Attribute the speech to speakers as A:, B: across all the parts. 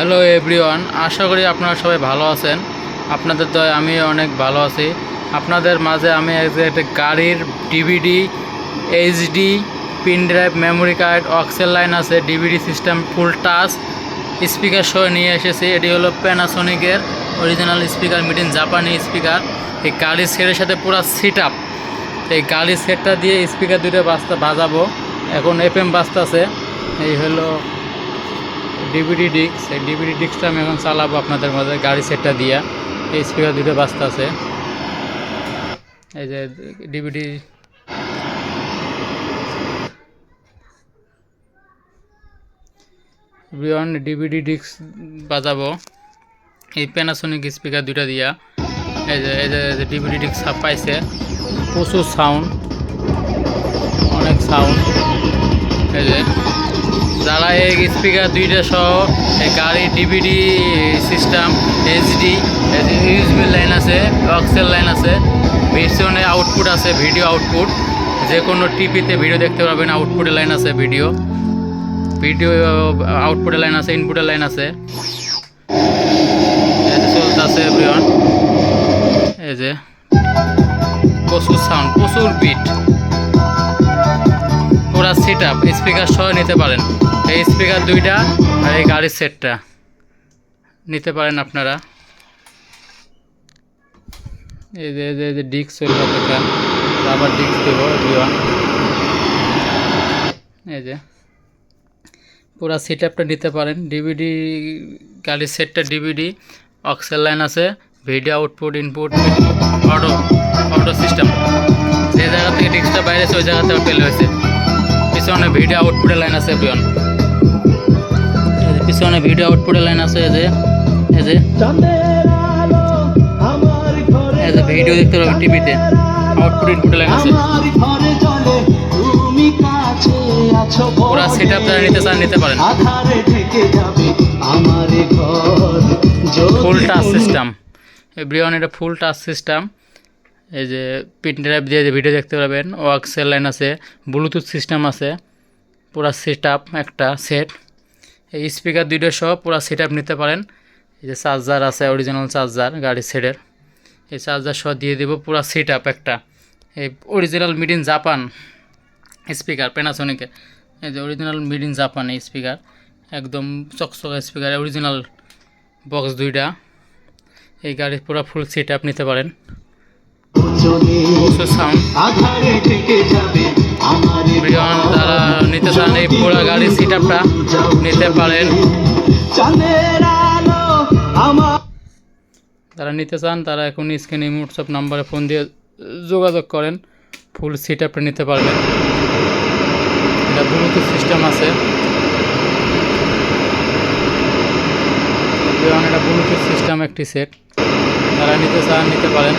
A: Hello everyone, আশা করি আপনারা সবাই ভালো আছেন। আপনাদের দয় আমি অনেক ভালো আছি। আপনাদের মাঝে আমি এক একটা গাড়ির DVD HD pen drive memory card aux line আছে DVD system full touch speaker সহ নিয়ে এসেছি। এটি হলো প্যানাসোনিকের অরিজিনাল স্পিকার মিডিন জাপানি স্পিকার এই গাড়ির সেটের সাথে পুরো সিট আপ এই গাড়ির সেটটা দিয়ে স্পিকার দুটো বাজাবো। এখন এফ এম বাজতেছে। এই হলো ডিভিডি ডিস্ক এই ডিভিডি ডিস্কটা আমি এখন চালাবো আপনাদের মাঝে, গাড়ি সেটটা দিয়া। এই স্পিকার দুটো বাজতে আছে। এই যে ডিভিডি বিয়ন ডিভিডি ডিস্ক বাজাবো। এই প্যানাসোনিক স্পিকার দুইটা দিয়া। এই যে এই যে ডিভিডি ডিস্ক পাইছে। প্রচুর সাউন্ড অনেক সাউন্ড যারা এই স্পিকার দুইটা সহ গাড়ি DVD system HD USB line আছে অক্সেল লাইন আছে পিছনে আউটপুট আছে ভিডিও আউটপুট যে কোনো টিভিতে ভিডিও দেখতে পাবেন আউটপুটের লাইন আছে ভিডিও ভিডিও আউটপুটের লাইন আছে ইনপুটের লাইন আছে। চলতেছে এই যে, প্রচুর সাউন্ড প্রচুর বিট সেট আপ স্পিকার সহ নিতে পারেন। এই স্পিকার দুইটা আর এই গাড়ির সেটটা নিতে পারেন আপনারা। এই যে, এই যে- ডিস্ক চলবে আবার ডিস্ক দেবো এই যে। পুরা সেট আপটা নিতে পারেন। ডিভিডি গাড়ির সেটটা ডিভিডি অক্সেল লাইন আছে video output input auto auto system যে জায়গা থেকে ডিস্কটা বাইরে আছে ওই জায়গা থেকে পেলে হয়েছে। পিছনে ভিডিও আউটপুটের লাইন আছে যে পিছনে ভিডিও আউটপুটের লাইন আছে, এই যে এই যে। এই যে ভিডিও দেখতে পাবেন টিভিতে আউটপুট ইনপুটের লাইন আছে। পুরা সেট আপ যারা নিতে চান নিতে পারেন। ফুল টাচ সিস্টেম এভরিওয়ান এটা ফুল টাচ সিস্টেম এই যে পিন ড্রাইভ দিয়ে যে ভিডিও দেখতে পাবেন ওয়াক্সেল লাইন আছে ব্লুটুথ সিস্টেম আছে, পুরা সেট আপ একটা সেট এই স্পিকার দুইটা সহ পুরা সেট আপ নিতে পারেন। এই যে চার্জার আছে অরিজিনাল চার্জার গাড়ির সেটের এই চার্জার সহ দিয়ে দেবো পুরা সেট আপ একটা। এই original made in Japan speaker প্যানাসোনিকে এই যে অরিজিনাল মিড ইন জাপান এই স্পিকার একদম চকচকা স্পিকার অরিজিনাল বক্স দুইটা। এই গাড়ির পুরো ফুল সেট আপ নিতে পারেন। প্রচুর
B: আধারে থেকে যাবে আমার
A: প্রিয়ন নিতে চান এই পুরো গাড়ির সেট আপটা নিতে পারেন। যারা নিতে চান তারা এখন স্ক্রিনে হোয়াটসঅ্যাপ নাম্বারে ফোন দিয়ে যোগাযোগ করেন। ফুল সেট আপটা নিতে পারবেন। এটা ব্লুটুথ সিস্টেম আছে। এটা ব্লুটুথ সিস্টেম একটি সেট যারা নিতে চান নিতে পারেন।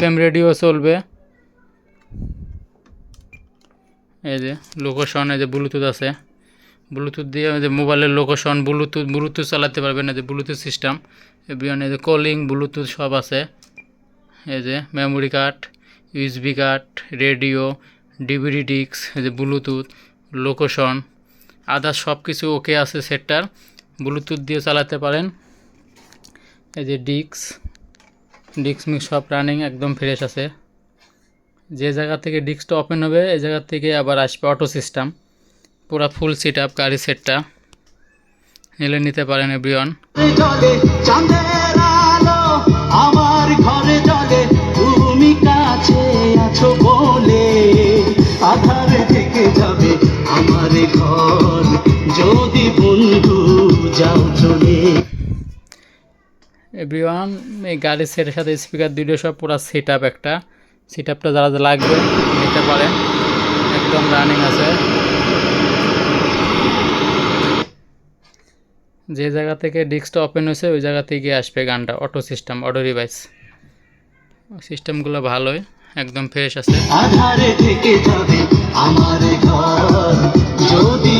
A: এফএম রেডিও চলবে। এই যে লোকেশন এই যে ব্লুটুথ আছে। ব্লুটুথ দিয়ে যে মোবাইলের লোকেশন ব্লুটুথ ব্লুটুথ চালাতে পারবেন এই যে ব্লুটুথ সিস্টেম এবিয়ন এই যে কলিং ব্লুটুথ সব আছে। এই যে memory card USB card radio DVD disc এই যে ব্লুটুথ লোকেশন আদার সব কিছু ওকে আছে সেটটার। ব্লুটুথ দিয়ে চালাতে পারেন। এই যে ডিস্ক ডিস্ক মিক্স সব রানিং একদম ফ্রেশ আছে। যে জায়গা থেকে ডিস্কটা ওপেন হবে, এই জায়গা থেকে আবার আসবে অটো সিস্টেম পুরো ফুল সিট আপ গাড়ি সেটটা নিলে নিতে পারেন এভরিওয়ান এভরিওয়ান এই গাড়ির সেটের সাথে স্পিকার দুটো সব পুরো সেট আপ একটা। সেট আপটা যারা লাগবে, নিতে পারেন। একদম রানিং আছে। যে জায়গা থেকে ডিস্কটা ওপেন হয়েছে, ওই জায়গা থেকে আসবে গানটা অটো সিস্টেম অটো ডিভাইস সিস্টেমগুলো ভালোই, একদম ফ্রেশ আছে।
B: আধারে থেকে যাবে আমার ঘর। যদি